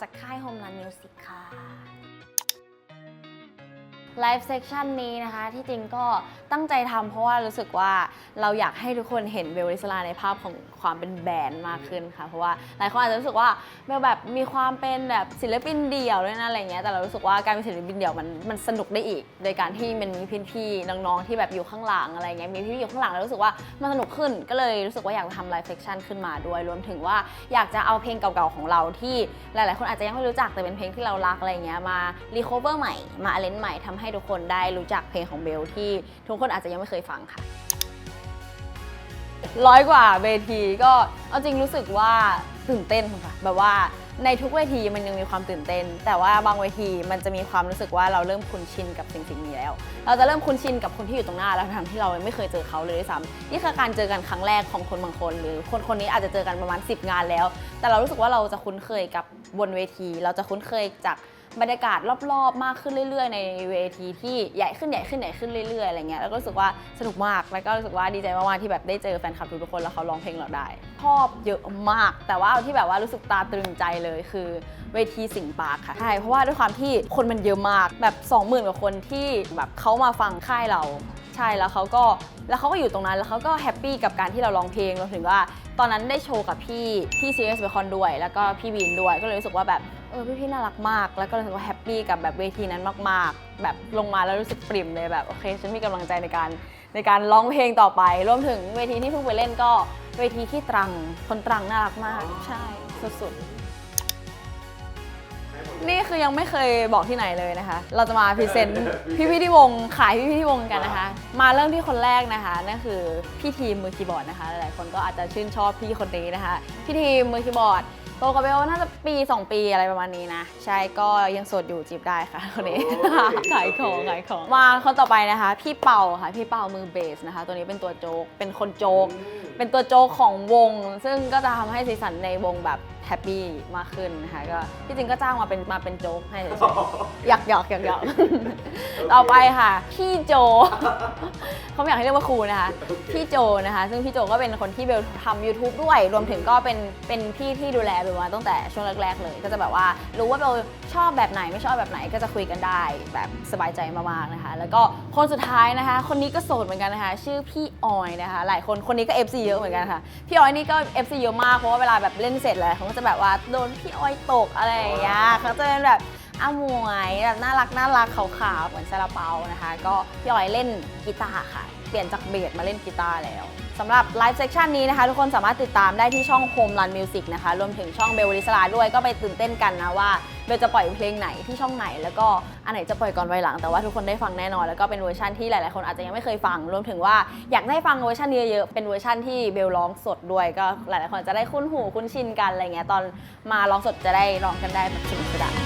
จากค่าย Homeland Music ค่ะ ไลฟ์เซ c ชันนี้นะคะที่จริงก็ตั้งใจทำเพราะว่ารู้สึกว่าเราอยากให้ทุกคนเห็นเบลลิสลาในภาพของความเป็นแบรนด์มากขึ้นค่ะ เพราะว่าหลายคนอาจจะรู้สึกว่าเบลแบบมีความเป็นแบบศิลปินเดี่ยวด้วยนะอะไรเงี้ยแต่เรารู้สึกว่าการเป็นศิลปินเดี่ยวมันมันสนุกได้อีก โดยการที่มันมีพี่ๆน้องๆที่แบบอยู่ข้างหลังอะไรเงี้ยมีพี่ๆอยู่ข้างหลังแล้วรู้สึกว่ามันสนุกขึ้น ก็เลยรู้สึกว่าอยากทำไลฟ์เซ c ชันขึ้นมาด้วยรวมถึงว่าอยากจะเอาเพลงเก่าๆของเราที่หลายๆ คนอาจจะยังไม่รู้จักแต่เป็นเพลงที่เรารักอะไรเงี้ยมารีคอเวอร์ใหม่มาเลนใหม่ทำให้ทุกคนได้รู้จักเพลงของเบลที่ทุกคนอาจจะยังไม่เคยฟังค่ะร้อยกว่าเวทีก็เอาจริงรู้สึกว่า ตื่นเต้นค่ะ แบบว่าในทุกเวทีมันยังมีความตื่นเต้น แต่ว่าบางเวทีมันจะมีความรู้สึกว่าเราเริ่มคุ้นชินกับสิ่งสิ่งนี้แล้ว เราจะเริ่มคุ้นชินกับคนที่อยู่ตรงหน้าแล้วทั้งที่เราไม่เคยเจอเขาเลยด้วยซ้ำนี่คือการเจอกันครั้งแรกของคนบางคน หรือคนคนนี้อาจจะเจอกันประมาณ 10 งานแล้ว แต่เรารู้สึกว่าเราจะคุ้นเคยกับบนเวที เราจะคุ้นเคยจากบรรยากาศรอบๆ มากขึ้นเรื่อย ๆ ในเวทีที่ใหญ่ขึ้นใหญ่ขึ้นใหญ่ขึ้นเรื่อยๆอะไรเงี้ยแล้วก็รู้สึกว่าสนุกมากแล้วก็รู้สึกว่าดีใจมากๆที่แบบได้เจอแฟนคลับทุกๆคนแล้วเขาร้องเพลงเราได้ชอบเยอะมาก แต่ว่าที่แบบว่ารู้สึกตาตรึงใจเลยคือเวทีสิงปาร์คค่ะใช่เพราะว่าด้วยความที่คนมันเยอะมากแบบ 20,000กว่าคนที่แบบเขามาฟังค่ายเราใช่แล้วเขาก็แล้วเขาก็อยู่ตรงนั้นแล้วเขาก็แฮปปี้กับการที่เราร้องเพลงรวมถึงว่า ตอนนั้นได้โชว์กับพี่พี่ซีเอสเบคอนด้วย แล้วก็พี่บีนด้วยก็เลยรู้สึกว่าแบบเออพี่ๆน่ารักมาก แล้วก็รู้สึกว่าแฮปปี้กับแบบเวทีนั้นมาก ๆ แบบลงมาแล้วรู้สึกปริ่มเลยแบบโอเคฉันมีกำลังใจในการในการร้องเพลงต่อไป รวมถึงเวทีที่เพิ่งไปเล่นก็ เวทีที่ตรัง คนตรังน่ารักมาก ใช่ สุดๆ นี่คือยังไม่เคยบอกที่ไหนเลยนะคะ เราจะมาพรีเซนต์พี่พี่ๆที่วง ขายพี่พี่ๆที่วงกันนะคะ มาเริ่มที่คนแรกนะคะนั่นคือพี่ทีมมือคีย์บอร์ดนะคะ หลายๆคนก็อาจจะชื่นชอบพี่คนนี้นะคะ พี่ทีมมือคีย์บอร์ด โตกับเบลน่าจะปี 2 ปีอะไรประมาณนี้นะ ใช่ก็ยังโสดอยู่จีบได้ค่ะคนนี้ ขายของขายของมาคนต่อไปนะคะ พี่เป่าค่ะพี่เป่ามือเบสนะคะ ตัวนี้เป็นตัวโจ๊กเป็นคนโจ๊กเป็นตัวโจ๊กของวง ซึ่งก็จะทำให้สีสันในวงแบบแฮปปี้มากขึ้นนะคะก็ที่จริงก็จ้างมาเป็นมาเป็นโจ๊กให้เฉยๆหยอกหยอกหยอกหยอกต่อไปค่ะ พี่โจเขาไม่อยากให้เรียกว่าครูนะคะพี่โจนะคะ ซึ่งพี่โจก็เป็นคนที่เบลทำ YouTube ด้วย รวมถึงก็เป็นเป็นพี่ที่ดูแลเบลมาตั้งแต่ช่วงแรกๆเลย ก็จะแบบว่ารู้ว่าเบลชอบแบบไหนไม่ชอบแบบไหนก็จะคุยกันได้แบบสบายใจมากๆนะคะ แล้วก็คนสุดท้ายนะคะ คนนี้ก็โสดเหมือนกันนะคะ ชื่อพี่ออยนะคะ หลายคนคนนี้ก็ FC เยอะเหมือนกันค่ะพี่ออยนี่ก็ FC เยอะมากเพราะว่าเวลาแบบเล่นเสร็จเลยเขาก็จะแบบว่าโดนพี่ออยตกอะไรอย่างเงี้ยเขาจะเป็นแบบอาหมวยแบบน่ารักน่ารักขาวๆเหมือนซาลาเปานะคะ ก็พี่ออยเล่นกีตาร์ค่ะ เปลี่ยนจากเบสมาเล่นกีตาร์แล้วสำหรับไลฟ์เซ c ชันนี้นะคะ ทุกคนสามารถติดตามได้ที่ช่อง Home Run Music นะคะ รวมถึงช่องเบลวิสลาด้วยก็ไปตื่นเต้นกันนะว่าเบลจะปล่อยเพลงไหนที่ช่องไหน แล้วก็อันไหนจะปล่อยก่อนไวหลัง แต่ว่าทุกคนได้ฟังแน่นอน แล้วก็เป็นเวอร์ชันที่หลาย ๆ คนอาจจะยังไม่เคยฟัง รวมถึงว่าอยากได้ฟังเวอร์ชันเยอะ ๆ เป็นเวอร์ชันที่เบลร้องสดด้วยก็หลาย ๆ คนจะได้คุ้นหูคุ้นชินกันอะไรเงี้ยตอนมาร้องสดจะได้ร้องกันได้แบบสนุกสนาน